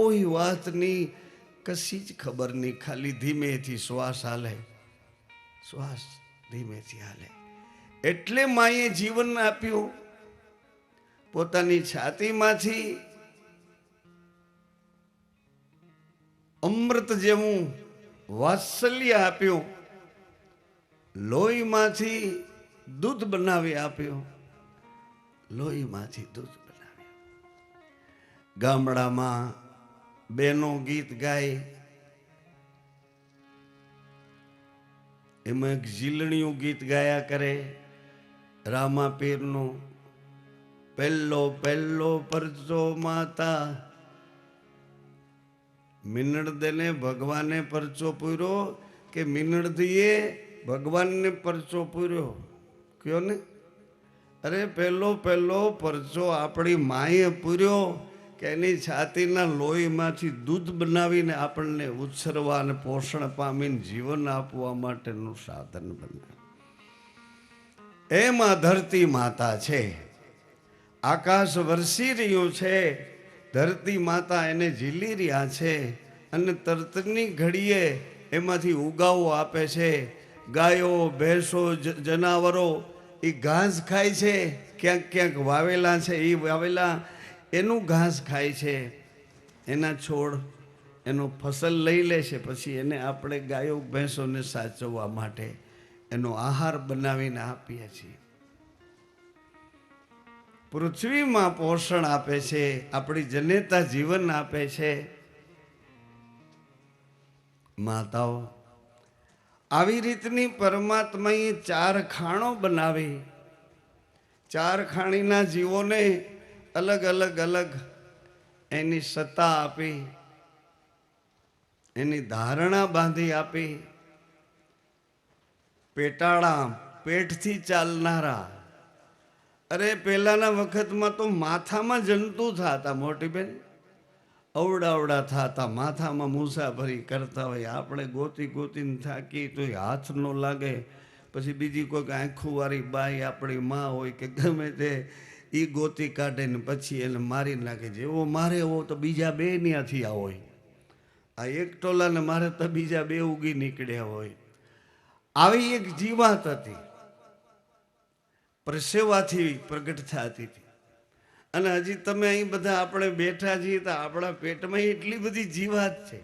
કોઈ વાતની કશી જ ખબર નહીં. ખાલી ધીમેથી શ્વાસ હાલે. શ્વાસ ધીમેથી હાલે. એટલે માએ જીવન આપ્યું. પોતાની છાતીમાંથી અમૃત જેવું વાત્સલ્ય આપ્યું. લોહીમાંથી દૂધ બનાવી આપ્યું. લોહીમાંથી દૂધ બનાવ્યું. ગામડામાં બેનો ગીત ગાય. એમાં એક ઝીલણિયું ગીત ગાયા કરે. રામા પીરનો પહેલો પહેલો પરચો માતા. મિનળ દેને ભગવાને પરચો પૂર્યો કે મિનળ દીએ ભગવાનને પરચો પૂર્યો? કયો ને? અરે પહેલો પહેલો પરચો આપણી માએ પૂર્યો. કે એની છાતીના લોહીમાંથી દૂધ બનાવીને આપણને ઉછરવા અને પોષણ પામીને જીવન આપવા માટેનું સાધન બને. એમાં ધરતી માતા છે. આકાશ વરસી રહ્યું છે. ધરતી માતા એને ઝીલી રહ્યા છે અને તરતની ઘડીએ એમાંથી ઉગાવો આપે છે. ગાયો, ભેંસો જનાવરો એ ઘાસ ખાય છે. ક્યાંક ક્યાંક વાવેલા છે. એ વાવેલા એનું ઘાસ ખાય છે, એના છોડ, એનો ફસલ લઈ લે છે, પછી એને આપણે ગાયો, ભેંસોને સાચવવા માટે એનો આહાર બનાવીને આપીએ છીએ. પૃથ્વીમાં પોષણ આપે છે, આપણી જનેતા જીવન આપે છે. માતાઓ, આવી રીતની પરમાત્માએ ચાર ખાણો બનાવી. ચાર ખાણીના જીવોને અલગ અલગ અલગ એની સત્તા આપી, એની ધારણા બાંધી આપી. પેટાળા પેટથી ચાલનારા. અરે, પહેલાના વખતમાં તો માથામાં જંતુ થતા, મોટી બેન. અવડાવડા થતા, માથામાં મુસાફરી કરતા હોય. આપણે ગોતી ગોતીને થાકી તો હાથ ન લાગે. પછી બીજી કોઈક આંખુંવાળી બાઈ આપણી માં હોય કે ગમે તે એ ગોતી કાઢે ને પછી એને મારી નાખે છે. જેવો મારે એવો તો બીજા બે ત્યાંથી આ હોય. આ એક ટોલાને મારે તો બીજા બે ઉગી નીકળ્યા હોય. આવી એક જીવાત હતી. પરસેવાથી પ્રગટ થતી હતી. અને હજી તમે અહીં બધા આપણે બેઠા છીએ તો આપણા પેટમાં એટલી બધી જીવાત છે.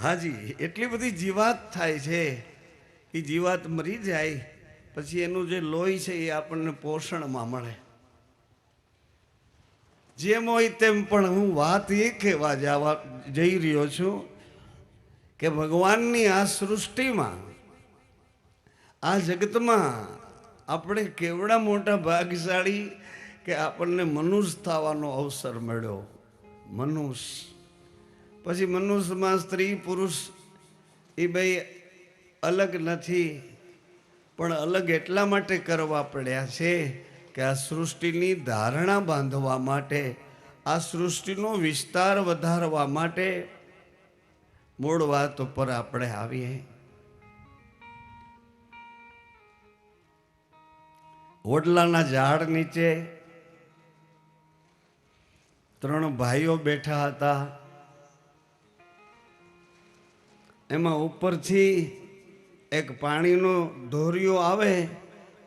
હાજી, એટલી બધી જીવાત થાય છે. એ જીવાત મરી જાય. પછી એનું જે લોહી છે એ આપણને પોષણમાં મળે. જેમ હોય તેમ પણ હું વાત એ કહેવા જવા જઈ રહ્યો છું કે ભગવાનની આ સૃષ્ટિમાં, આ જગતમાં આપણે કેવડા મોટા ભાગ્યશાળી કે આપણને મનુષ્ય થવાનો અવસર મળ્યો. મનુષ્ય. પછી મનુષ્યમાં સ્ત્રી પુરુષ એ બે અલગ નથી. પણ અલગ એટલા માટે કરવા પડ્યા છે કે આ સૃષ્ટિની ધારણા બાંધવા માટે, આ સૃષ્ટિનો વિસ્તાર વધારવા માટે મૂળ વાત ઉપર આપણે આવીએ. ઓડલાના ઝાડ નીચે ત્રણ ભાઈઓ બેઠા હતા. એમાં ઉપરથી એક પાણીનો ધોરિયો આવે,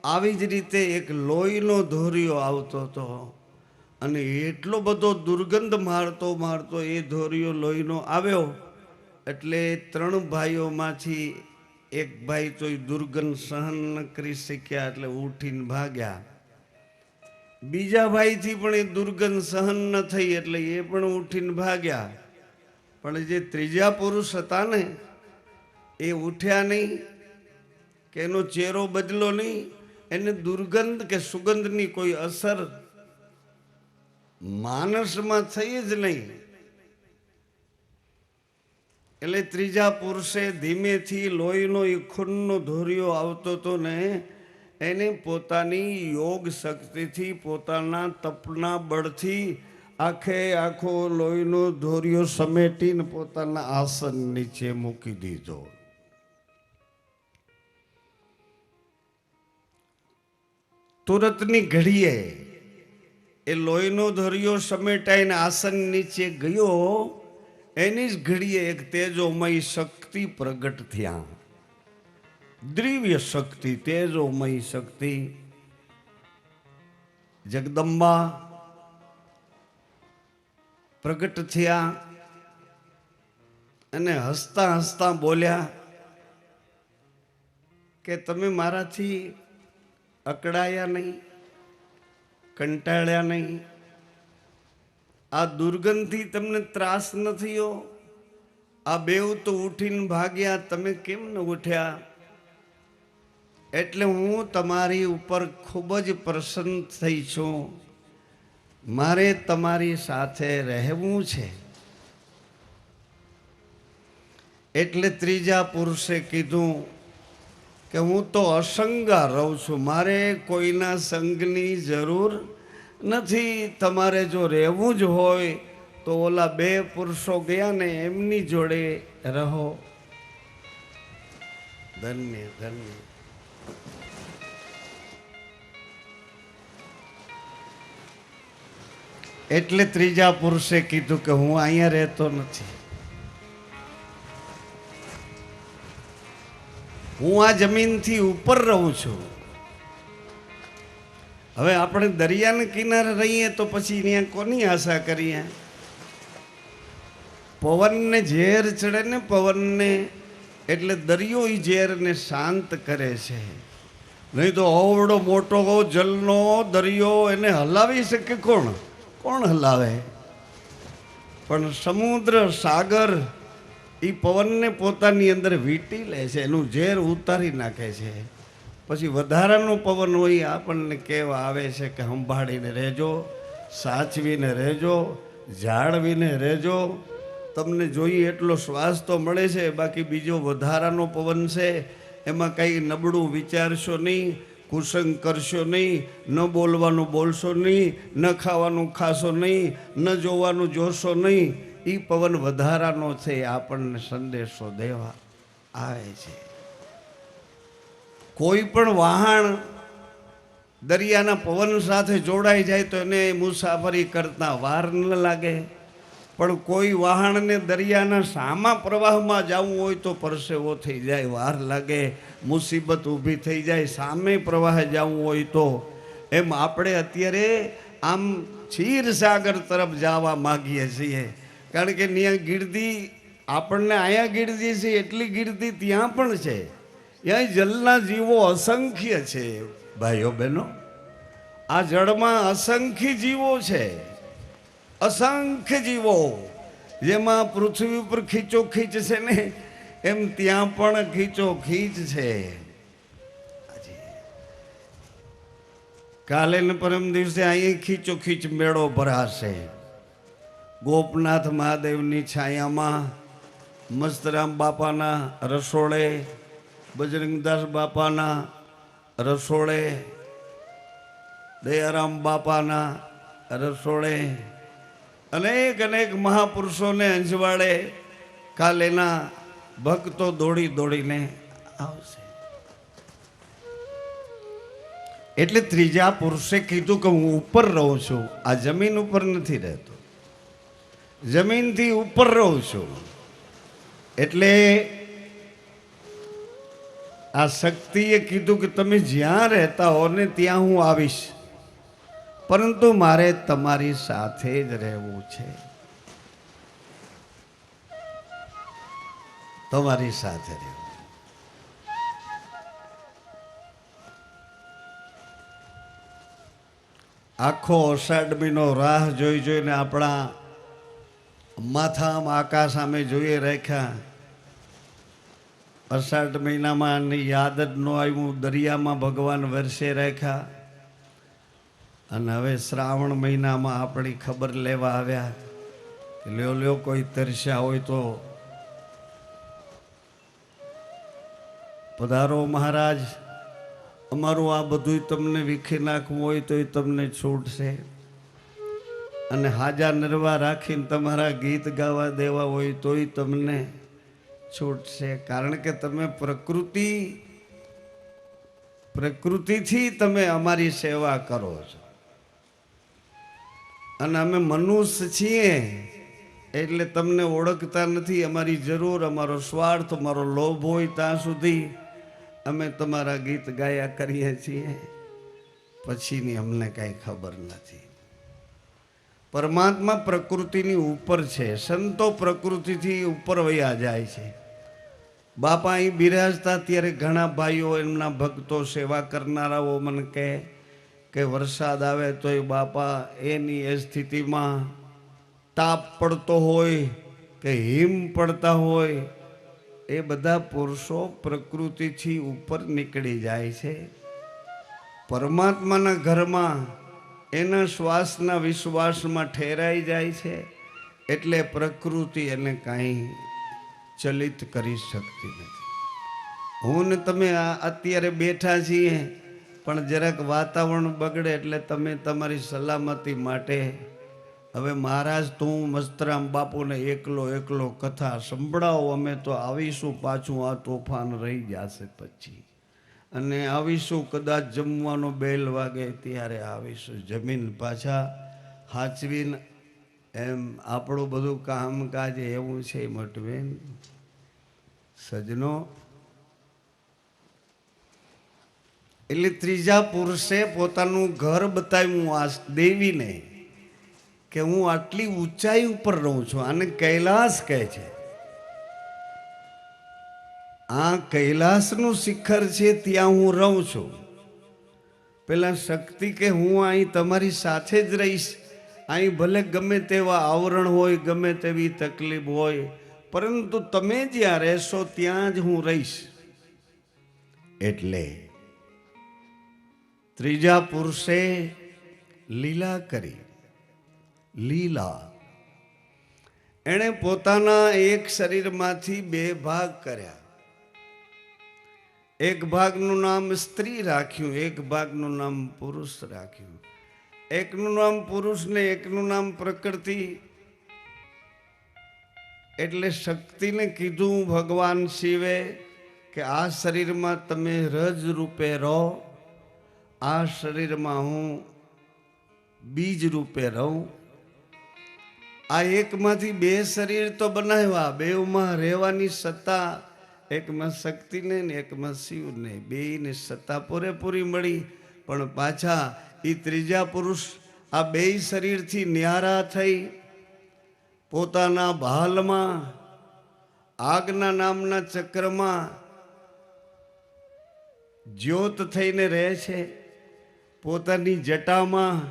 આવી જ રીતે એક લોહીનો ધોરિયો આવતો હતો. અને એટલો બધો દુર્ગંધ મારતો મારતો એ ધોરિયો લોહીનો આવ્યો. એટલે ત્રણ ભાઈઓમાંથી એક ભાઈ તો દુર્ગંધ સહન ન કરી શક્યા, એટલે ઉઠીને ભાગ્યા. બીજા ભાઈથી પણ એ દુર્ગંધ સહન ન થઈ, એટલે એ પણ ઉઠીને ભાગ્યા. પણ જે ત્રીજા પુરુષ હતા ને, એ ઉઠ્યા નહીં કે એનો ચહેરો બદલો નહીં, એને દુર્ગંધ કે સુગંધની કોઈ અસર માનસમાં થઈ જ નહીં. એટલે ત્રીજા પુરુષે ધીમેથી લોહીનો એ ખૂનનો ધોરિયો આવતો હતો ને એને પોતાની યોગ શક્તિથી, પોતાના તપના બળથી આખે આખો લોહીનો ધોરિયો સમેટીને પોતાના આસન નીચે મૂકી દીધો. તુરતની ઘડીએ એ લોહીનો ધર્યો સમેટાઈને આસન નીચે ગયો. એની જ ઘડીએ એક તેજોમય શક્તિ પ્રગટ થયા. દિવ્ય શક્તિ, તેજોમય શક્તિ. જગદંબા પ્રગટ થયા અને હસતા હસતા બોલ્યા કે તમે મારાથી અકળાયા નહીં, કંટાળ્યા નહીં. આ દુર્ગંધથી તમને ત્રાસ ન થયો? આ બેવ તો ઉઠીને ભાગ્યા, તમે કેમ ન ઉઠ્યા? એટલે હું તમારી ઉપર ખૂબ જ પ્રસન્ન થઈ છું. મારે તમારી સાથે રહેવું છે. એટલે ત્રીજા પુરુષે કીધું કે હું તો અસંગા રહું છું. મારે કોઈના સંગની જરૂર નથી. તમારે જો રહેવું જ હોય તો ઓલા બે પુરુષો ગયા ને એમની જોડે રહો. ધન્ય ધન્ય. એટલે ત્રીજા પુરુષે કીધું કે હું અહીંયા રહેતો નથી. હું આ જમીનથી ઉપર રહું છું. હવે આપણે દરિયાને કિનારે રહીએ તો પછી ત્યાં કોની આશા કરીએ? પવનને ઝેર ચડે ને પવનને, એટલે દરિયો એ ઝેરને શાંત કરે છે. નહીં તો અવડો મોટો જલનો દરિયો એને હલાવી શકે કોણ? કોણ હલાવે? પણ સમુદ્ર, સાગર એ પવનને પોતાની અંદર વીંટી લે છે, એનું ઝેર ઉતારી નાખે છે. પછી વધારાનું પવન હોય આપણને કહેવા આવે છે કે સંભાળીને રહેજો, સાચવીને રહેજો, જાળવીને રહેજો. તમને જોઈએ એટલો શ્વાસ તો મળે છે, બાકી બીજો વધારાનો પવન છે, એમાં કંઈ નબળું વિચારશો નહીં, કુસંગ કરશો નહીં, ન બોલવાનું બોલશો નહીં, ન ખાવાનું ખાશો નહીં, ન જોવાનું જોશો નહીં. એ પવન વધારાનો છે આપણને સંદેશો દેવા આવે છે. કોઈ પણ વહાણ દરિયાના પવન સાથે જોડાઈ જાય તો એને મુસાફરી કરતા વાર ન લાગે. પણ કોઈ વહાણને દરિયાના સામા પ્રવાહમાં જવું હોય તો પરસેવો થઈ જાય, વાર લાગે, મુસીબત ઊભી થઈ જાય, સામે પ્રવાહ જવું હોય તો. એમ આપણે અત્યારે આમ ક્ષીરસાગર તરફ જવા માગીએ છીએ. કારણ કે ત્યાં ગીર્દી આપણને અહીંયા ગીર્દી છે, એટલી ગીર્દી ત્યાં પણ છે. ત્યાં જલના જીવો અસંખ્ય છે, ભાઈઓ બહેનો. આ જળમાં અસંખ્ય જીવો છે, અસંખ્ય જીવો. જેમાં પૃથ્વી ઉપર ખીચો ખીચ છે ને, એમ ત્યાં પણ ખીચો ખીચ છે. કાલે ને પરમ દિવસે અહીં ખીચો ખીચ મેળો ભરાશે. ગોપનાથ મહાદેવની છાયામાં મસ્તરામ બાપાના રસોડે, બજરંગદાસ બાપાના રસોડે, દયારામ બાપાના રસોડે, અનેક અનેક મહાપુરુષોને અંજવાડે કાલેના ભક્તો દોડી દોડીને આવશે. એટલે ત્રીજા પુરુષે કીધું કે હું ઉપર રહું છું, આ જમીન ઉપર નથી રહેતો. જમીનથી ઉપર રહું છું. એટલે આ શક્તિએ કીધું કે તમે જ્યાં રહેતા હો ને ત્યાં હું આવીશ. પરંતુ મારે તમારી સાથે જ રહેવું છે. તમારી સાથે રહેવું. આખો અષાઢ રાહ જોઈ જોઈને આપણા માથામાં આકાશ સામે જોઈએ રાખ્યા. અષાઢ મહિનામાં એની યાદ જ ન આવ્યું. દરિયામાં ભગવાન વરસે રાખ્યા. અને હવે શ્રાવણ મહિનામાં આપણી ખબર લેવા આવ્યા લ્યો લ્યો કોઈ તરસ્યા હોય તો. પધારો મહારાજ. અમારું આ બધું તમને વીખી નાખવું હોય તો એ તમને છૂટશે. અને હાજા નરવા રાખીને તમારા ગીત ગાવા દેવા હોય તોય તમને છૂટશે કારણ કે તમે પ્રકૃતિ, પ્રકૃતિથી તમે અમારી સેવા કરો છો. અને અમે મનુષ્ય છીએ એટલે તમને ઓળખતા નથી. અમારી જરૂર, અમારો સ્વાર્થ, અમારો લોભ હોય ત્યાં સુધી અમે તમારા ગીત ગાયા કરીએ છીએ. પછીની અમને કાંઈ ખબર નથી. પરમાત્મા પ્રકૃતિની ઉપર છે. સંતો પ્રકૃતિથી ઉપર વયા જાય છે. બાપા અહીં બિરાજતા ત્યારે ઘણા ભાઈઓ એમના ભક્તો સેવા કરનારાઓ મને કહે કે વરસાદ આવે તો એ બાપા એની એ સ્થિતિમાં તાપ પડતો હોય કે હિમ પડતા હોય એ બધા પુરુષો પ્રકૃતિથી ઉપર નીકળી જાય છે. પરમાત્માના ઘરમાં એના શ્વાસના વિશ્વાસમાં ઠેરાઈ જાય છે એટલે પ્રકૃતિ એને કાંઈ ચલિત કરી શકતી નથી. હું ને તમે અત્યારે બેઠા છીએ, પણ જરાક વાતાવરણ બગડે એટલે તમે તમારી સલામતી માટે હવે મહારાજ તું મસ્તરામ બાપુને એકલો એકલો કથા સંભળાવો, અમે તો આવીશું પાછું, આ તોફાન રહી જશે પછી. અને આવીશું, કદાચ જમવાનો બેલ વાગે ત્યારે આવીશું. જમીન પાછા હાચવીને એમ આપણું બધું કામકાજ એવું છે મટવેન. સજનો એટલે ત્રીજા પુરુષે પોતાનું ઘર બતાવ્યું આ દેવીને કે હું આટલી ઊંચાઈ ઉપર રહું છું. આને કૈલાસ કહે છે. આ કૈલાસનું શિખર છે, ત્યાં હું રહું છું. પેલા શક્તિ કે હું અહીં તમારી સાથે જ રહીશ. અહીં ભલે ગમે તેવા આવરણ હોય, ગમે તેવી તકલીફ હોય, પરંતુ તમે જ્યાં રહેશો, ત્યાં જ હું રહીશ. એટલે ત્રીજા પુરુષે લીલા કરી. લીલા. એણે પોતાના એક શરીરમાંથી બે ભાગ કર્યા. એક ભાગનું નામ સ્ત્રી રાખ્યું, એક ભાગનું નામ પુરુષ રાખ્યું. એકનું નામ પુરુષ ને એકનું નામ પ્રકૃતિ. એટલે શક્તિને કીધું ભગવાન શિવે કે આ શરીરમાં તમે રજ રૂપે રહો, આ શરીરમાં હું બીજ રૂપે રહું. આ એકમાંથી બે શરીર તો બનાવ્યા, બેઉમાં રહેવાની સત્તા એકમાં શક્તિને ને એકમાં શિવને. બેયને સત્તા પૂરેપૂરી મળી, પણ પાછા એ ત્રીજા પુરુષ આ બે શરીરથી ન્યારા થઈ. પોતાના ભાલમાં, આગના નામના ચક્રમાં જ્યોત થઈને રહે છે. પોતાની જટામાં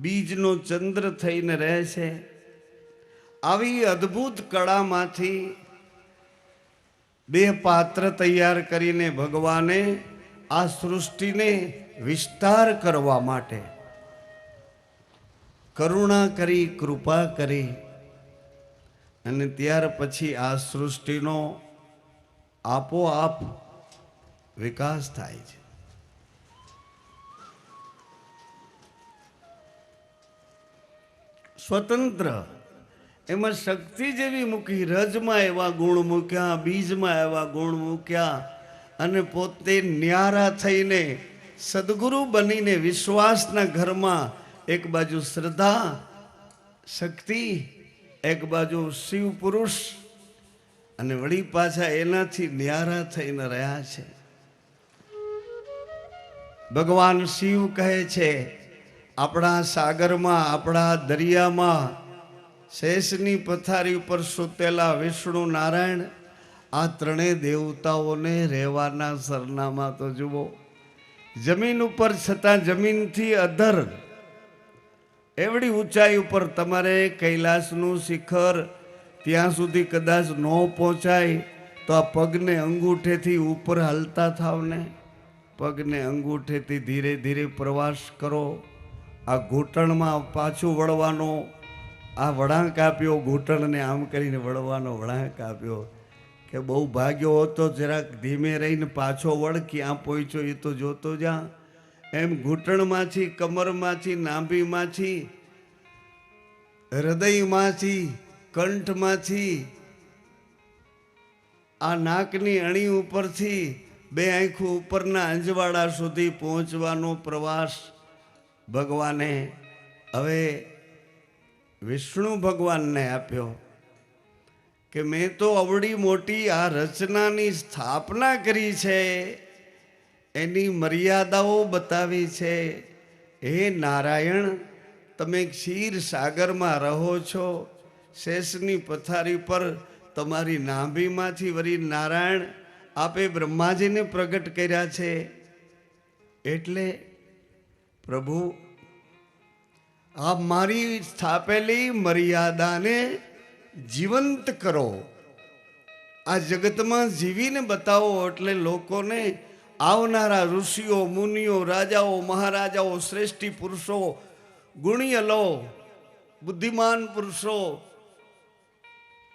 બીજનો ચંદ્ર થઈને રહે છે. આવી અદ્ભુત કળામાંથી બે પાત્ર તૈયાર કરીને ભગવાને આ સૃષ્ટિને વિસ્તાર કરવા માટે કરુણા કરી, કૃપા કરી અને ત્યાર પછી આ સૃષ્ટિનો આપોઆપ વિકાસ થાય છે. સ્વતંત્ર એમાં શક્તિ જેવી મૂકી, રજમાં એવા ગુણ મૂક્યા, બીજમાં એવા ગુણ મૂક્યા અને પોતે ન્યારા થઈને સદગુરુ બનીને વિશ્વાસના ઘરમાં એક બાજુ શ્રદ્ધા, શક્તિ, એક બાજુ શિવ પુરુષ અને વળી પાછા એનાથી ન્યારા થઈને રહ્યા છે. ભગવાન શિવ કહે છે, આપણા સાગરમાં, આપણા દરિયામાં શેષની પથારી ઉપર સૂતેલા વિષ્ણુ નારાયણ, આ ત્રણેય દેવતાઓને રહેવાના સરનામા તો જુઓ. જમીન ઉપર છતાં જમીનથી અધર. એવડી ઊંચાઈ ઉપર તમારે કૈલાસનું શિખર, ત્યાં સુધી કદાચ ન પહોંચાય, તો આ પગને અંગૂઠેથી ઉપર હાલતા થાવ ને પગને અંગૂઠેથી ધીરે ધીરે પ્રવાસ કરો. આ ઘૂંટણમાં પાછું વળવાનો આ વળાંક આપ્યો, ઘૂંટણને આમ કરીને વળવાનો વળાંક આપ્યો કે બહુ ભાગ્યો હતો જરાક ધીમે રહીને પાછો વળ, ક્યાં પહોંચ્યો એ તો જોતો જા. એમ ઘૂંટણમાંથી, કમરમાંથી, નાભીમાંથી, હૃદયમાંથી, કંઠમાંથી, આ નાકની અણી ઉપરથી બે આંખો ઉપરના અંજવાડા સુધી પહોંચવાનો પ્રવાસ ભગવાને હવે વિષ્ણુ ભગવાનને આપ્યો કે મેં તો અવડી મોટી આ રચનાની સ્થાપના કરી છે, એની મર્યાદાઓ બતાવી છે. હે નારાયણ, તમે ક્ષીર સાગરમાં રહો છો, શેષની પથારી પર તમારી નાભીમાંથી વરી નારાયણ આપે બ્રહ્માજીને પ્રગટ કર્યા છે. એટલે પ્રભુ આપ મારી સ્થાપેલી મર્યાદાને જીવંત કરો. આ જગતમાં જીવીને બતાવો એટલે લોકોને આવનારા ઋષિઓ, મુનિઓ, રાજાઓ, મહારાજાઓ, શ્રેષ્ઠી પુરુષો ગુણિયલો બુદ્ધિમાન પુરુષો,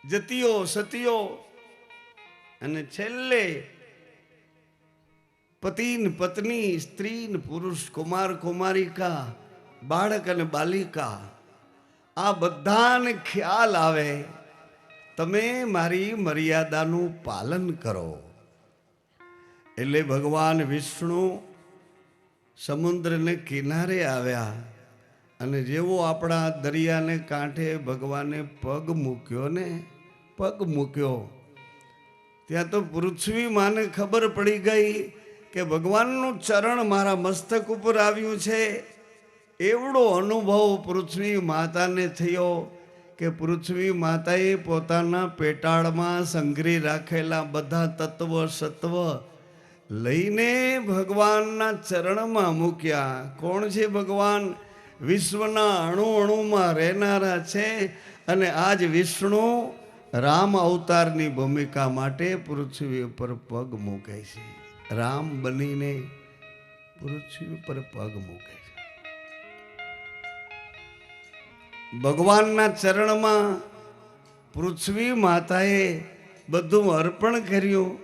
જતીઓ, સતીઓ અને છેલ્લે પતિન પત્ની સ્ત્રી ને પુરુષ, કુમાર, કુમારિકા બાળક અને બાલિકા, આ બધાને ખ્યાલ આવે, તમે મારી મર્યાદાનું પાલન કરો. એટલે ભગવાન વિષ્ણુ સમુદ્રને કિનારે આવ્યા અને જેવો આપણા દરિયાને કાંઠે ભગવાને પગ મૂક્યો ને, પગ મૂક્યો, ત્યાં તો પૃથ્વી માને ખબર પડી ગઈ કે ભગવાનનું ચરણ મારા મસ્તક ઉપર આવ્યું છે. એવડો અનુભવ પૃથ્વી માતાને થયો કે પૃથ્વી માતાએ પોતાના પેટાળમાં સંગ્રહી રાખેલા બધા તત્વ સત્વ લઈને ભગવાનના ચરણમાં મૂક્યા. કોણ છે ભગવાન? વિશ્વના અણુ અણુમાં રહેનારા છે અને આજ વિષ્ણુ રામ અવતારની ભૂમિકા માટે પૃથ્વી ઉપર પગ મૂકે છે. રામ બનીને પૃથ્વી ઉપર પગ મૂકે ભગવાનના ચરણમાં પૃથ્વી માતાએ બધું અર્પણ કર્યું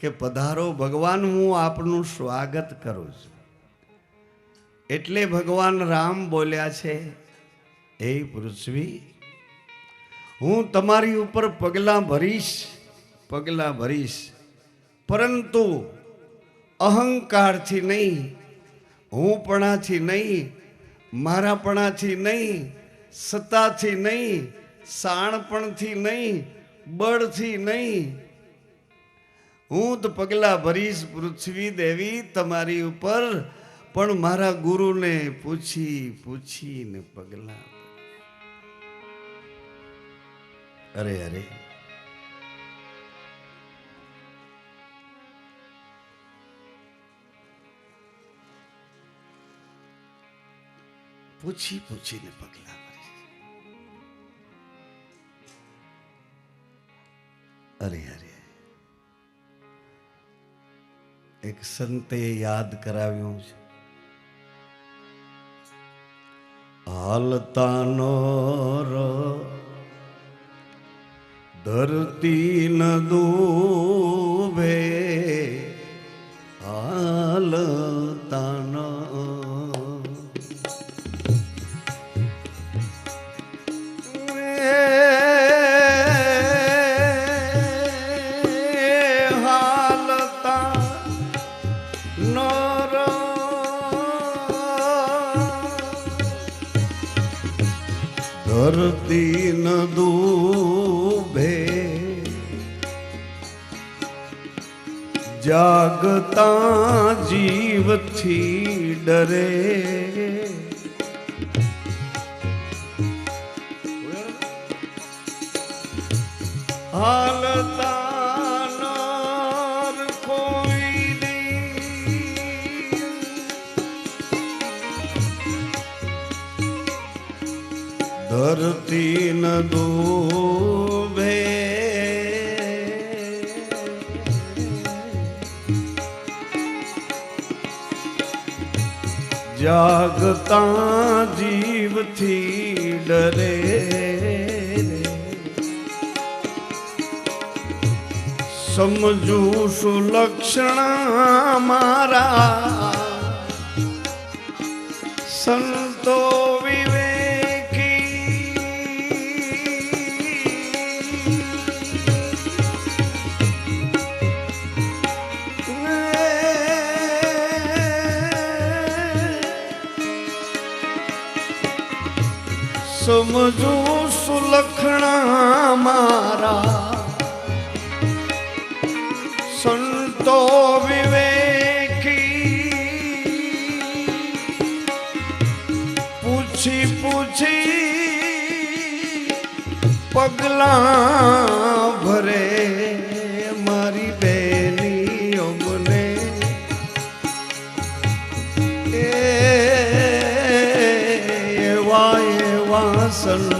કે પધારો ભગવાન, હું આપનું સ્વાગત કરું છું. એટલે ભગવાન રામ બોલ્યા છે, હે પૃથ્વી, હું તમારી ઉપર પગલાં ભરીશ પગલાં ભરીશ. પરંતુ અહંકારથી નહીં હુંપણાથી નહીં મારાપણાથી નહીં સત્તાથી નહીં, સાણપણથી નહીં, બળથી નહીં. હું તો પગલાં ભરીશ પૃથ્વી દેવી તમારી ઉપર, પણ મારા ગુરુને પૂછી, પૂછીને પગલાં અરે અરે. પૂછી, પૂછીને પગલાં સંતે યાદ કરાવ્યું છે. હાલતાનો ધરતી ન દુભે ધરતી ન દુભે જાગતા જીવથી ડરે. હાલતા ધરતી ન ડૂબે જાગતા જીવથી ડરે સમજુ શું લક્ષણ મારા સમજો સુલખણા મારા? સંતો વિવેકી પૂછી પૂછી પગલા ભરે એવા